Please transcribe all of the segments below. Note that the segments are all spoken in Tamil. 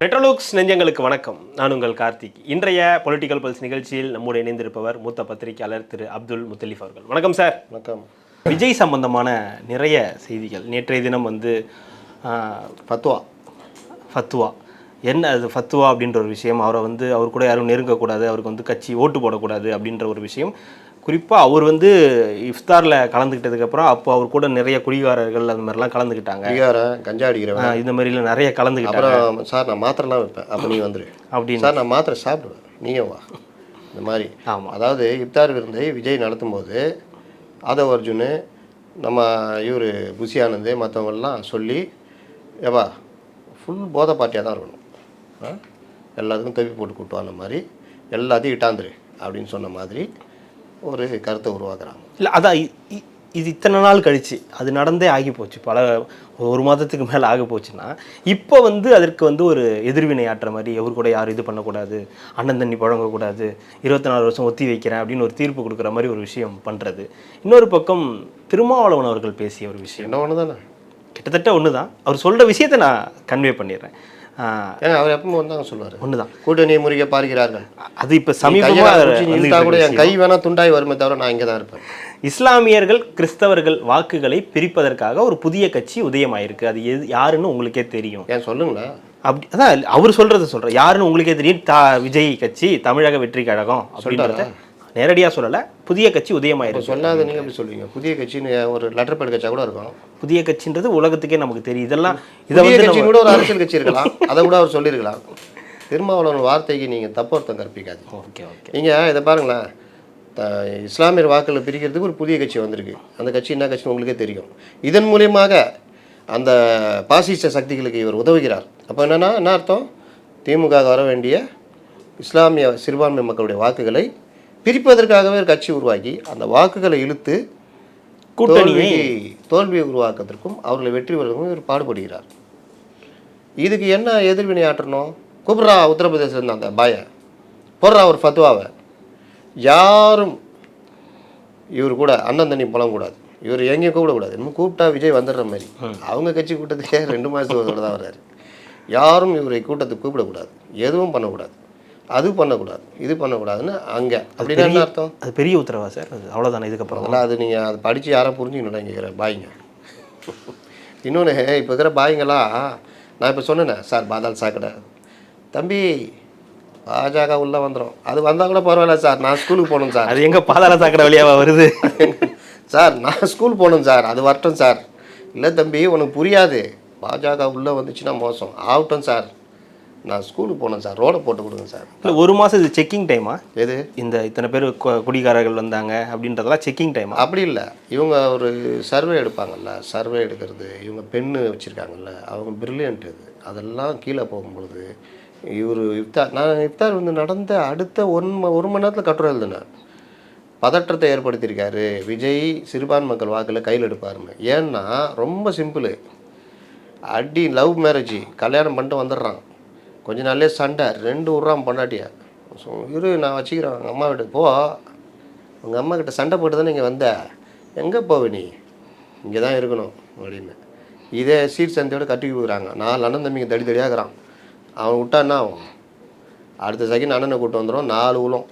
ரெட்ரோலுக்ஸ் நெஞ்சங்களுக்கு வணக்கம். நான் உங்கள் கார்த்திக். இன்றைய பொலிட்டிக்கல் பல்ஸ் நிகழ்ச்சியில் நம்முடைய இணைந்திருப்பவர் மூத்த பத்திரிகையாளர் திரு அப்துல் முத்தலிஃப் அவர்கள். வணக்கம் சார் வணக்கம். விஜய் சம்பந்தமான நிறைய செய்திகள். நேற்றைய தினம் வந்து ஆஹ், ஃபத்வா. ஃபத்துவா என்ன அது ஃபத்துவா அப்படின்ற ஒரு விஷயம்? அவரை வந்து அவர் கூட யாரும் நெருங்கக்கூடாது அவருக்கு வந்து கட்சி ஓட்டு போடக்கூடாது அப்படின்ற ஒரு விஷயம். குறிப்பாக அவர் வந்து இஃப்தாரில் கலந்துக்கிட்டதுக்கப்புறம் அப்போ அவர் கூட நிறைய குடிகாரர்கள் அந்த மாதிரிலாம் கலந்துக்கிட்டாங்க குடிகாரன் கஞ்சா அடிக்கிறவன். இந்த மாதிரிலாம் நிறைய கலந்துக்கிட்டாங்க சார் நான் மாத்திரைலாம் வைப்பேன். அப்போ நீ வந்துரு. அப்படின்னு. சார் நான் மாத்திரை சாப்பிடுவேன். நீயும் வா. இந்த மாதிரி. ஆமாம் அதாவது இப்தார் விருந்தை விஜய் நடத்தும் போது ஆதவ் அர்ஜுன் நம்ம இவர் புசி ஆனந்த் மற்றவங்கெல்லாம் சொல்லி ஏவா ஃபுல் போதை பார்ட்டியாக தான் இருக்கணும். ஆ? எல்லாத்துக்கும் தப்பி போட்டு கூட்டுவான மாதிரி எல்லாத்தையும் இட்டாந்துரு. அப்படின்னு சொன்ன மாதிரி ஒரு கருத்தை உருவாக்குறாங்க. இல்லை அதான் இது இத்தனை நாள் கழிச்சு அது நடந்தே ஆகி போச்சு. பல ஒரு மாதத்துக்கு மேலே ஆகி போச்சுன்னா இப்போ வந்து அதற்கு வந்து ஒரு எதிர்வினை ஆட்டுற மாதிரி எவர் கூட யாரும் இது பண்ணக்கூடாது. அண்ணன் தண்ணி புழங்கக்கூடாது. இருபத்தி நாலு வருஷம் ஒத்தி வைக்கிறேன் அப்படின்னு ஒரு தீர்ப்பு கொடுக்குற மாதிரி ஒரு விஷயம் பண்ணுறது இன்னொரு பக்கம் திருமாவளவன் அவர்கள் பேசிய ஒரு விஷயம். என்ன ஒன்று தானே கிட்டத்தட்ட ஒன்று தான் அவர் சொல்கிற விஷயத்தை நான் கன்வே பண்ணிடுறேன். ஏன்னா அவர் எப்பவும் வந்தாங்க சொல்லுவார். ஒன்று தான் கூட்டணியை முறிக்க பார்க்கிறார்கள் அது இப்போ சமீபமாக கூட என் கை வேணா துண்டாய் வருமே தவிர நான் இங்கே தான் இருப்பேன். இஸ்லாமியர்கள் கிறிஸ்தவர்கள் வாக்குகளை பிரிப்பதற்காக ஒரு புதிய கட்சி உதயமாயிருக்கு. அது எது யாருன்னு உங்களுக்கே தெரியும். ஏன் சொல்லுங்களேன் அப்படி அதான் அவர் சொல்றத சொல்றேன். யாருன்னு உங்களுக்கே தெரியும். தா விஜய் கட்சி தமிழக வெற்றி கழகம் அப்படின்றத நேரடியா சொல்லல புதிய கட்சி உதயமாயிருக்கு. சொல்லாத நீங்கள் எப்படி சொல்லுவீங்க? புதிய கட்சின்னு ஒரு லெட்டர் பேட் கட்சியாக கூட இருக்கும் புதிய கட்சின்றது உலகத்துக்கே நமக்கு தெரியும். இதெல்லாம் இதை வந்து கட்சி கூட ஒரு அரசியல் கட்சி இருக்கலாம். அதை கூட அவர் சொல்லியிருக்கலாம். திருமாவளவன் வார்த்தைக்கு நீங்கள் தப்பொருத்தம் கற்பிக்காதீங்க. Okay okay. நீங்கள் இதை பாருங்களேன். இஸ்லாமியர் வாக்குகளை பிரிக்கிறதுக்கு ஒரு புதிய கட்சி வந்திருக்கு. அந்த கட்சி என்ன கட்சின்னு உங்களுக்கே தெரியும். இதன் மூலியமாக அந்த பாசிச சக்திகளுக்கு இவர் உதவுகிறார். அப்போ என்னன்னா என்ன அர்த்தம்? திமுக வர வேண்டிய இஸ்லாமிய சிறுபான்மை மக்களுடைய வாக்குகளை பிரிப்பதற்காகவே ஒரு கட்சி உருவாக்கி அந்த வாக்குகளை இழுத்து கூட்டணியை தோல்வி தோல்வியை உருவாக்குவதற்கும் அவர்களை வெற்றி பெறுவதற்கும் இவர் பாடுபடுகிறார். இதுக்கு என்ன எதிர்வினை ஆற்றணும்? கூப்பிட்றா உத்தரப்பிரதேசம் அந்த பாய. போடுறா ஒரு ஃபத்வாவை. யாரும் இவர் கூட அண்ணன் தண்ணி பழம் கூடாது. இவர் எங்கேயும் கூப்பிடக்கூடாது இன்னும் கூப்பிட்டா விஜய் வந்துடுற மாதிரி. அவங்க கட்சி கூட்டத்துக்கே ரெண்டு மாதத்துக்கு தான் வர்றாரு. யாரும் இவரை கூட்டத்துக்கு கூப்பிடக்கூடாது. எதுவும் பண்ணக்கூடாது. அது பண்ணக்கூடாது இது பண்ணக்கூடாதுன்னு அங்கே. அப்படின்னா என்ன அர்த்தம்? அது பெரிய உத்தரவா சார்? அது அவ்வளோதானே இதுக்கப்புறம் அதெல்லாம் அது நீங்கள் அதை படித்து யாரும் புரிஞ்சுக்கணும் கேட்குற பாய்ங்க. இன்னொன்று இப்போ இருக்கிற பாய்ங்கெல்லாம் நான் இப்போ சொன்னேனே சார் பாதாள் சாக்கடை. தம்பி பாஜக உள்ளே வந்துடும் அது வந்தால் கூட பரவாயில்ல சார் நான் ஸ்கூலுக்கு போகணும் சார். அது எங்க பாதாள சாக்கடை வழியாவா வருது? சார் நான் ஸ்கூல் போகணும் சார் அது வரட்டும் சார். இல்லை தம்பி உனக்கு புரியாது. பாஜக உள்ளே வந்துச்சுன்னா மோசம். ஆகட்டும் சார். நான் ஸ்கூலுக்கு போகணும் சார். ரோடை போட்டு கொடுங்க சார். இல்லை ஒரு மாசம் இது செக்கிங் டைமா எது? இந்த இத்தனை பேர் குடிகாரர்கள் வந்தாங்க அப்படின்றதெல்லாம் செக்கிங் டைமா அப்படி இல்லை. இவங்க ஒரு சர்வே எடுப்பாங்கல்ல. சர்வே எடுக்கிறது இவங்க பெண்ணு வச்சுருக்காங்கல்ல. அவங்க பிரில்லியன்ட் இது. அதெல்லாம் கீழே போகும்பொழுது இவர் இஃப்தார் நான் இஃப்தார் வந்து நடந்த அடுத்த ஒன் ஒரு மணி நேரத்தில் கட்டுரை எழுதினேன் பதற்றத்தை ஏற்படுத்தியிருக்காரு. விஜய் சிறுபான்மை மக்கள் வாக்கில் கையில் எடுப்பாருன்னு. ஏன்னா ரொம்ப சிம்பிள் அடி லவ் மேரேஜ் கல்யாணம் பண்ணிட்டு வந்துடுறான். கொஞ்ச நாள்லயே சண்டை. ரெண்டு விட்றான் பொண்டாட்டியா. ஸோ இரு நான் வச்சுக்கிறேன். உங்கள் அம்மா வீட்டுக்கு போ. உங்கள் அம்மா கிட்ட சண்டை போட்டு தானே இங்கே வந்த. எங்கே போவ நீ? இங்கே தான் இருக்கணும் அப்படின்னு. இதே சீட் சந்தையோட கட்டி கொடுக்குறாங்க. நாலு அண்ணன் தம்பிங்க தடி தடியாகிறான் அவன் விட்டா என்ன ஆகும்? அடுத்த செகண்ட் அண்ணனை கூட்டு வந்துடும் நாலு உலம்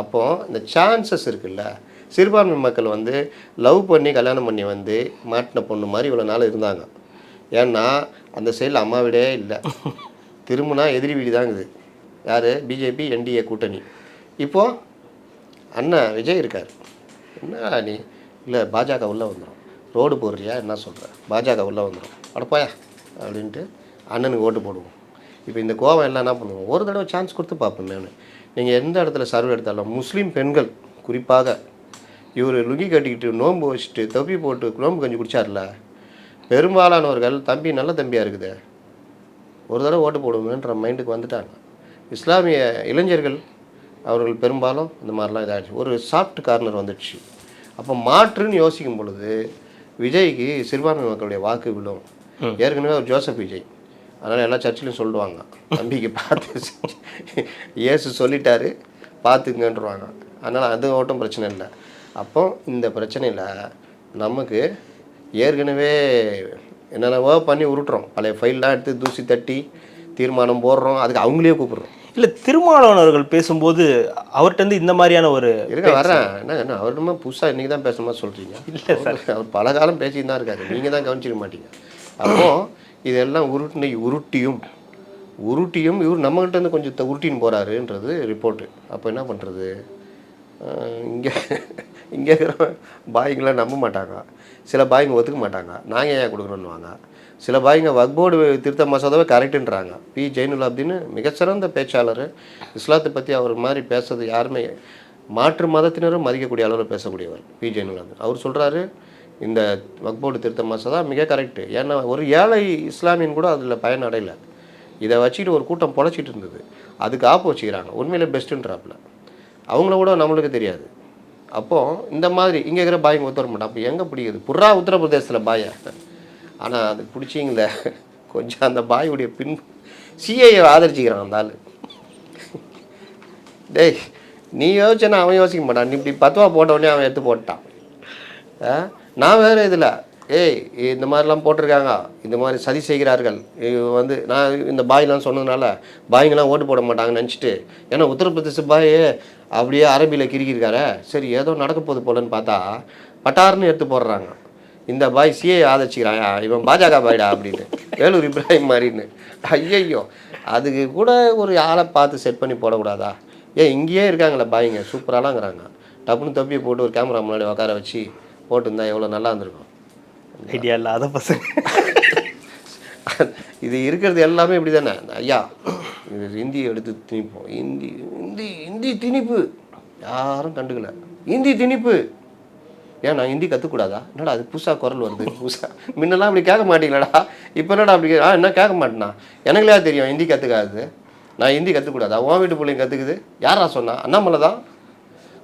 அப்போ இந்த சான்சஸ் இருக்குல்ல. சிறுபான்மை மக்கள் வந்து லவ் பண்ணி கல்யாணம் பண்ணி வந்து மாட்டின பொண்ணு மாதிரி இவ்வளோ நாள் இருந்தாங்க. ஏன்னா அந்த சைடில் அம்மா வீடே இல்லை. திரும்பினா எதிரி வீடு தாங்குது யார்? பிஜேபி என்டிஏ கூட்டணி. இப்போது அண்ணன் விஜய் இருக்கார். என்ன நீ? இல்லை பாஜக உள்ளே வந்துடும் ரோடு போடுறியா? என்ன சொல்கிற பாஜக உள்ளே வந்துடும் அடப்பாயா அப்படின்ட்டு அண்ணனுக்கு ஓட்டு போடுவோம். இப்போ இந்த கோவம் எல்லாம் என்ன பண்ணுவோம்? ஒரு தடவை சான்ஸ் கொடுத்து பார்ப்போம் நான். நீங்கள் எந்த இடத்துல சர்வே எடுத்தாலும் முஸ்லீம் பெண்கள் குறிப்பாக இவர் லுங்கி கட்டிக்கிட்டு நோன்பு வச்சுட்டு தொப்பி போட்டு நோன்பு கஞ்சி குடிச்சார்ல பெரும்பாலானவர்கள் தம்பி நல்ல தம்பியாக இருக்குது. ஒரு தடவை ஓட்டு போடுவோம்ன்ற மைண்டுக்கு வந்துட்டாங்க. இஸ்லாமிய இளைஞர்கள் அவர்கள் பெரும்பாலும் இந்த மாதிரிலாம் இதாகிடுச்சு ஒரு சாஃப்ட் கார்னர் வந்துடுச்சு. அப்போ மாற்றுன்னு யோசிக்கும் பொழுது விஜய்க்கு சிறுபான்மை மக்களுடைய வாக்கு விழும். ஏற்கனவே ஒரு ஜோசப் விஜய். அதனால் எல்லா சர்ச்சிலையும் சொல்லுவாங்க. தம்பிக்கு பார்த்து இயேசு சொல்லிட்டாரு பார்த்துங்கன்றவாங்க. அதனால் அது ஓட்டும் பிரச்சனை இல்லை. அப்போ இந்த பிரச்சனையில் நமக்கு ஏற்கனவே என்னென்னவோ பண்ணி உருட்டுறோம். பழைய ஃபைல்லாம் எடுத்து தூசி தட்டி தீர்மானம் போடுறோம். அதுக்கு அவங்களே கூப்பிடுறோம். இல்லை திருமாவளவன் அவர்கள் பேசும்போது அவர்கிட்ட இந்த மாதிரியான ஒரு இருங்க வரேன் என்ன என்ன அவர் நம்ம புதுசாக இன்றைக்கி தான் பேசுற மாதிரி சொல்கிறீங்க இல்லை சார். அவர் பல காலம் பேசிட்டு தான் இருக்காரு. நீங்கள் தான் கவனிச்சிக்க மாட்டீங்க. அப்போ இதெல்லாம் உருட்டினை உருட்டியும் உருட்டியும் இவர் நம்மகிட்ட இருந்து கொஞ்சம் உருட்டின்னு போகிறாருன்றது ரிப்போர்ட்டு அப்போ என்ன பண்ணுறது இங்கே இங்கே இருக்கிற பாய்ங்களாம் நம்ப மாட்டாங்க. சில பாய்ங்க ஒத்துக்க மாட்டாங்க. நாங்கள் ஏன் கொடுக்குறோன்னுவாங்க சில பாய்ங்க வக்போர்டு திருத்த மசோதாவை கரெக்டுன்றாங்க. பி. ஜெயினுலாப்தீன் மிகச்சிறந்த பேச்சாளர். இஸ்லாத்தை பற்றி அவர் மாதிரி பேசுறது யாருமே மாற்று மதத்தினரும் மதிக்கக்கூடிய அளவில் பேசக்கூடியவர் பி. ஜெயினுலாப்தீன் அவர் சொல்கிறாரு இந்த வக்போர்டு திருத்த மசோதா மிக கரெக்டு ஏன்னா ஒரு ஏழை இஸ்லாமியன் கூட அதில் பயன் இதை வச்சுக்கிட்டு ஒரு கூட்டம் பொழைச்சிட்டு இருந்தது. அதுக்கு ஆப்பு வச்சுக்கிறாங்க. உண்மையில் பெஸ்ட்டுன்றாப்புல. அவங்கள கூட நம்மளுக்கு தெரியாது. அப்போது இந்த மாதிரி இங்கே இருக்கிற பாய் பாய்ங்க ஒத்துவர மாட்டான். அப்போ எங்கே பிடிக்குது? புறா உத்தரப்பிரதேசத்தில் பாயா? ஆனால் அது பிடிச்சிங்களே கொஞ்சம் அந்த பாயுடைய பின் சிஐயை ஆதரிச்சிக்கிறான் அந்த ஆள். டேய் நீ யோசிச்சேன்னா அவன் யோசிக்க மாட்டான். நீ இப்படி பத்துவா போட்டவொடனே அவன் எடுத்து போட்டான். நான் வேறு இதில் ஏய் இந்த மாதிரிலாம் போட்டிருக்காங்க. இந்த மாதிரி சதி செய்கிறார்கள். இது வந்து நான் இந்த பாய்லாம் சொன்னதுனால பாய்ங்கெல்லாம் ஓட்டு போட மாட்டாங்கன்னு நினச்சிட்டு ஏன்னா உத்தரப்பிரதேச பாய் அப்படியே அரபியில் கிறுக்கியிருக்காரு. சரி ஏதோ நடக்க போகுது போலன்னு பார்த்தா பட்டார்னு எடுத்து போடுறாங்க. இந்த பாய் சிஏ ஆதரிச்சுக்கிறான் இவன் பாஜக பாய்டா அப்படின்னு. வேலூர் இப்ராஹிம் மாதிரின்னு. ஐயையோ அதுக்கு கூட ஒரு ஆளை பார்த்து செட் பண்ணி போடக்கூடாதா? ஏன் இங்கேயே இருக்காங்களே பாய்ங்க. சூப்பராலாங்கிறாங்க டப்புன்னு தப்பியை போட்டு ஒரு கேமரா முன்னாடி உட்கார வச்சு போட்டுருந்தா எவ்வளோ நல்லா இருந்திருக்கும். ஐடியா இல்லாத பசங்க. இது இருக்கிறது எல்லாமே இப்படி தானே ஐயா இது ஹிந்தி எடுத்து திணிப்போம். ஹிந்தி ஹிந்தி ஹிந்தி திணிப்பு. யாரும் கண்டுக்கல. ஹிந்தி திணிப்பு. ஏன் நான் ஹிந்தி கற்றுக்கூடாதா என்னடா அது புதுசாக குரல் வருது புதுசாக முன்னெல்லாம் அப்படி கேட்க மாட்டீங்களடா. இப்போ என்னடா அப்படி ஆ என்ன கேட்க மாட்டேனா? எனக்குலையா தெரியும் ஹிந்தி கற்றுக்காது நான் ஹிந்தி கற்றுக்கூடாதா உன் வீட்டு பிள்ளைங்க கற்றுக்குது யாரா சொன்னா? அண்ணாமலை தான்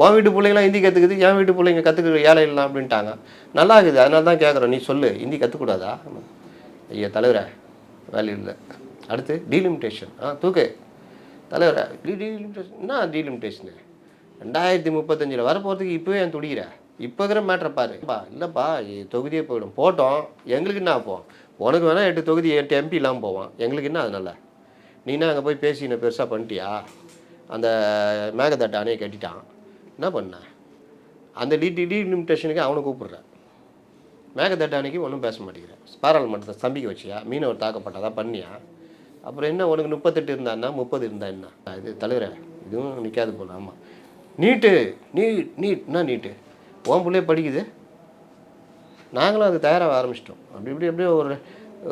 உன் வீட்டு பிள்ளைங்களாம் ஹிந்தி கற்றுக்குது என் வீட்டு பிள்ளைங்க கற்றுக்க ஏழை இல்லை அப்படின்ட்டாங்க. நல்லா இருக்குது அதனால தான் கேட்குறோம் நீ சொல்லு ஹிந்தி கற்றுக்கூடாதா ஐயா தலைவரே வேல்யூ இல்லை. அடுத்து டீலிமிட்டேஷன் ஆ தூக்கு. தலைவரே டீலிமிட்டேஷன் என்ன டீலிமிட்டேஷனு ரெண்டாயிரத்தி முப்பத்தஞ்சில் வரப்போகிறதுக்கு இப்போவே என் துடிக்கிற? இப்போ இருக்கிற மேட்ரை பாருப்பா இல்லைப்பா தொகுதியே போயிடும். போட்டோம். எங்களுக்கு என்ன ஆப்போம் உனக்கு வேணால் எட்டு தொகுதி எட்டு எம்பி இல்லாமல் போவான். எங்களுக்கு என்ன அதனால? நீனா அங்கே போய் பேசி என்ன பெருசாக பண்ணிட்டியா? அந்த மேகதட்டானே அணையை கட்டிட்டான். என்ன பண்ண? அந்த டிடி டீலிமிட்டேஷனுக்கு அவனை கூப்பிடுறேன் மேகதட்ட அன்னைக்கு ஒன்றும் பேச மாட்டேங்கிறேன் பாராளுமன்றத்தை ஸ்தம்பிக்க வச்சியா? மீனவர் தாக்கப்பட்டதா பண்ணியா? அப்புறம் என்ன உனக்கு முப்பத்தெட்டு இருந்தான்னா முப்பது இருந்தா என்ன? இது தலைவரை இதுவும் நிற்காது போல. ஆமாம் நீட்டு நீட் நீட் என்ன நீட்டு? உன் பிள்ளைய படிக்குது? நாங்களும் அது தயாராக ஆரம்பிச்சிட்டோம். அப்படி இப்படி அப்படியே ஒரு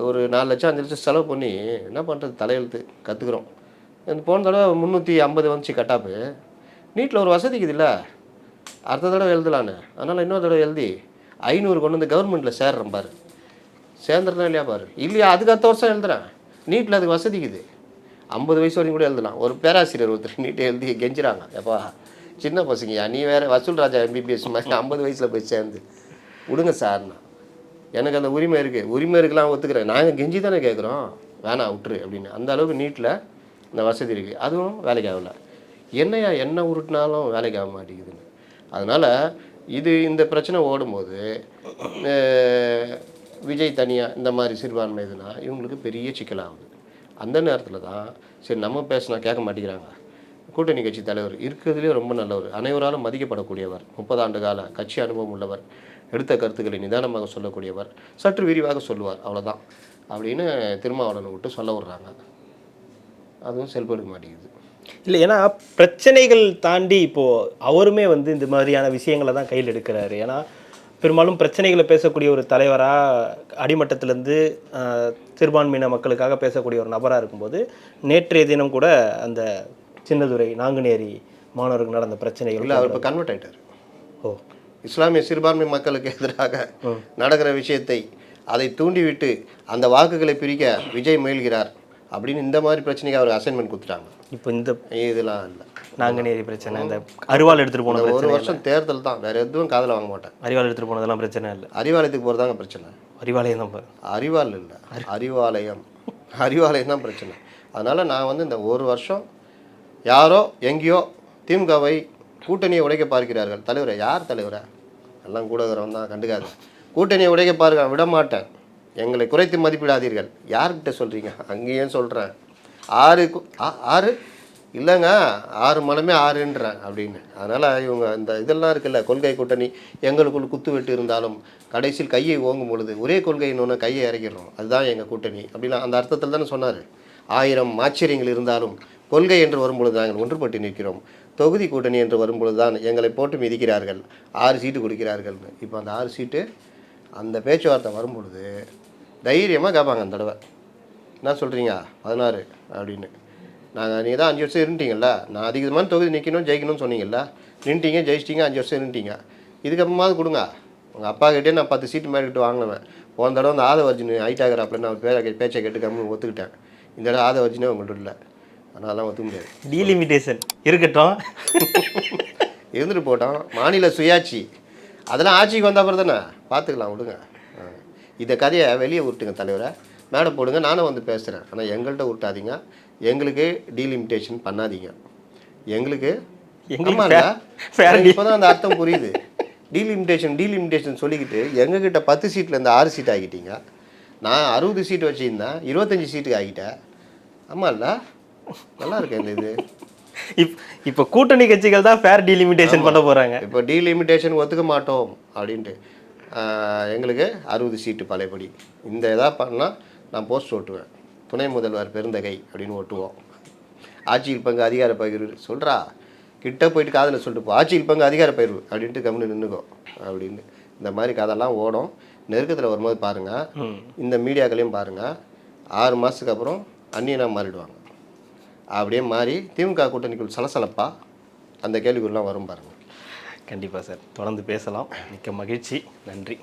ஒரு நாலு லட்சம் அஞ்சு லட்சம் செலவு பண்ணி என்ன பண்ணுறது தலையெழுத்து கற்றுக்குறோம் இந்த போன தடவை முந்நூற்றி ஐம்பது வந்துச்சு கட்டாப்பு. நீட்டில் ஒரு வசதிக்குது இல்லை அடுத்த தடவை எழுதலான்னு. அதனால் இன்னொரு தடவை எழுதி ஐநூறு கொண்டு வந்து கவர்மெண்ட்டில் சேர்றேன் பாரு. சேர்ந்துருந்தா இல்லையா பாரு? இல்லையா? அதுக்கு அடுத்த வருஷம் எழுதுறேன். நீட்டில் அதுக்கு வசதிக்குது ஐம்பது வயசு வரைக்கும் கூட எழுதலாம். ஒரு பேராசிரியர் ஒருத்தர் நீட்டை எழுதி கெஞ்சுறாங்க. எப்பா சின்ன பசங்கயா நீ வேற வசூல் ராஜா எம்பிபிஎஸ் மாதிரி ஐம்பது வயசில் போய் சேர்ந்து. விடுங்க சார்னா எனக்கு அந்த உரிமை இருக்குது உரிமை இருக்கலாம் ஒத்துக்கிறேன். நாங்கள் கெஞ்சி தானே கேட்குறோம் வேணாம் விட்டுரு அப்படின்னு. அந்த அளவுக்கு நீட்டில் இந்த வசதி இருக்குது அதுவும் வேலைக்கு ஆகல என்னையா என்ன உருட்டினாலும் வேலைக்கு ஆக மாட்டேங்குதுன்னு. அதனால் இது இந்த பிரச்சனை ஓடும்போது விஜய் தனியாக இந்த மாதிரி சிறுபான்மை இதுனா இவங்களுக்கு பெரிய சிக்கலாகுது. அந்த நேரத்தில் தான் சரி நம்ம பேசினா கேட்க மாட்டேங்கிறாங்க. கூட்டணி கட்சி தலைவர் இருக்கிறதுலே ரொம்ப நல்லவர். அனைவராலும் மதிக்கப்படக்கூடியவர். முப்பதாண்டு கால கட்சி அனுபவம் உள்ளவர். எடுத்த கருத்துக்களை நிதானமாக சொல்லக்கூடியவர். சற்று விரிவாக சொல்லுவார். அவ்வளோதான் அப்படின்னு திருமாவளவனை விட்டு சொல்ல விடுறாங்க. அதுவும் செல்படுக்க மாட்டேங்குது. இல்லை ஏன்னா பிரச்சனைகள் தாண்டி இப்போ அவருமே வந்து இந்த மாதிரியான விஷயங்களை தான் கையில் எடுக்கிறாரு. ஏன்னா பெரும்பாலும் பிரச்சனைகளை பேசக்கூடிய ஒரு தலைவராக அடிமட்டத்திலேருந்து சிறுபான்மையின மக்களுக்காக பேசக்கூடிய ஒரு நபராக இருக்கும்போது நேற்றைய தினம் கூட அந்த சின்னதுரை நாங்குநேரி மாணவருக்கு நடந்த பிரச்சனைகள் இல்லை அவர் இப்போ கன்வெர்ட் ஆயிட்டார். ஓ. இஸ்லாமிய சிறுபான்மை மக்களுக்கு எதிராக நடக்கிற விஷயத்தை அதை தூண்டிவிட்டு அந்த வாக்குகளை பிரிக்க விஜய் முயல்கிறார். அப்படின்னு இந்த மாதிரி பிரச்சனைக்கு அவர் அசைன்மெண்ட் கொடுத்துட்டாங்க. இப்போ இந்த இதெல்லாம் இல்லை. நாங்குநேரி பிரச்சனை இந்த அரிவாள் எடுத்துகிட்டு போன ஒரு வருஷம் தேர்தல் தான். வேற எதுவும் காதில் வாங்க மாட்டேன். அரிவாள் எடுத்துகிட்டு போனதெல்லாம் பிரச்சனை இல்லை. அறிவாலயத்துக்கு போகிறதாங்க பிரச்சனை. அறிவாலயம் தான் பாரு. அறிவால் இல்லை. அறிவாலயம் அறிவாலயம் தான் பிரச்சனை. அதனால் நான் வந்து இந்த ஒரு வருஷம் யாரோ எங்கேயோ திமுகவை கூட்டணியை உடைக்க பார்க்கிறார்கள். தலைவரை யார் தலைவரா? எல்லாம் கூட இருக்கிறவன் தான் கண்டுக்காது. கூட்டணியை உடைக்க பாருங்க விட மாட்டேன். எங்களை குறைத்து மதிப்பிடாதீர்கள். யார்கிட்ட சொல்கிறீங்க அங்கேயும் சொல்கிறேன் ஆறு கு- ஆ- ஆறு? இல்லைங்க ஆறு மனமே ஆறுன்றேன் அப்படின்னு. அதனால் இவங்க இந்த இதெல்லாம் இருக்குல்ல கொள்கை கூட்டணி எங்களுக்குள் குத்து வெட்டு இருந்தாலும் கடைசியில் கையை ஓங்கும் பொழுது ஒரே கொள்கைன்னு கையை இறக்கிடுறோம். அதுதான் எங்கள் கூட்டணி. அப்படிலாம் அந்த அர்த்தத்தில் தானே சொன்னார். ஆயிரம் ஆச்சரியங்கள் இருந்தாலும் கொள்கை என்று வரும்பொழுது நாங்கள் ஒன்றுபட்டு நிற்கிறோம். தொகுதி கூட்டணி என்று வரும்பொழுது தான் எங்களை போட்டு மிதிக்கிறார்கள். ஆறு சீட்டு கொடுக்கிறார்கள்னு. இப்போ அந்த ஆறு சீட்டு அந்த பேச்சுவார்த்தை வரும்பொழுது தைரியமாக கேட்பாங்க அந்த தடவை. என்ன சொல்கிறீங்க பதினாறு அப்படின்னு. நாங்கள் நீங்கள் தான் அஞ்சு வருஷம் இருந்துட்டீங்கல்ல? நான் அதிகமான தொகுதி நிற்கணும் ஜெயிக்கணும்னு சொன்னீங்கல்ல? நின்ட்டீங்க ஜெயிச்சிட்டீங்க அஞ்சு வருஷம் இருந்துட்டீங்க. இதுக்கப்புறமாவது கொடுங்க. உங்கள் அப்பா கிட்டே நான் பத்து சீட்டு மேலே வாங்கினேன் போன தடவை அந்த ஆதவர்ஜின் ஹைட் ஆகிறாப்புல நான் பேரை பேச்சை கேட்டு கம்மி ஒத்துக்கிட்டேன். இந்த தடவை ஆதவர்ஜினே உங்கள்கிட்ட இல்லை. அதனாலாம் ஒத்துக்க முடியாது. டீலிமிட்டேஷன் இருக்கட்டும். இருந்துட்டு போட்டோம் மாநில சுயாட்சி. அதெல்லாம் ஆட்சிக்கு வந்த அப்புறம் தானே? பார்த்துக்கலாம் விடுங்க. இந்த கதையை வெளியே விட்டுங்க தலைவரை. மேடை போடுங்க நானும் வந்து பேசுகிறேன் ஆனால் எங்கள்கிட்ட விட்டாதீங்க எங்களுக்கு டீலிமிட்டேஷன் பண்ணாதீங்க. எங்களுக்கு எனக்கு இப்போதான் அந்த அர்த்தம் புரியுது. டீலிமிட்டேஷன் டீலிமிட்டேஷன் சொல்லிக்கிட்டு எங்ககிட்ட பத்து சீட்டில் இருந்து ஆறு சீட் ஆகிட்டீங்க. நான் அறுபது சீட் வச்சுருந்தேன் இருபத்தஞ்சி சீட்டுக்கு ஆகிட்டேன். ஆமாம்ல நல்லா இருக்கேன் இந்த இது. இப் இப்போ கூட்டணி கட்சிகள் தான் ஃபேர் டீலிமிட்டேஷன் பண்ண போறாங்க. இப்போ டீலிமிட்டேஷன் ஒத்துக்க மாட்டோம் அப்படின்ட்டு. எங்களுக்கு அறுபது சீட்டு பழையபடி. இந்த எதாவது பண்ணால் நான் போஸ்ட் ஓட்டுவேன். துணை முதல்வர் பெருந்தகை அப்படின்னு ஓட்டுவோம். ஆட்சியில் பங்கு அதிகார பகிர்வு. சொல்கிறா கிட்ட போயிட்டு காதில் சொல்லிட்டு போ. ஆட்சியில் பங்கு அதிகார பகிர்வு அப்படின்ட்டு கம்முன்னு நின்றுக்கோ அப்படின்னு. இந்த மாதிரி கதைலாம் ஓடும். நெருக்கத்தில் வரும்போது பாருங்கள் இந்த மீடியாக்களையும் பாருங்கள் ஆறு மாதத்துக்கு அப்புறம் அந்நியனாக மாறிடுவாங்க. அப்படியே மாறி திமுக கூட்டணிக்குள் சலசலப்பா அந்த கேள்விக்குள்ளாம் வரும் பாருங்கள் கண்டிப்பாக சார். தொடர்ந்து பேசலாம். மிக்க மகிழ்ச்சி. நன்றி.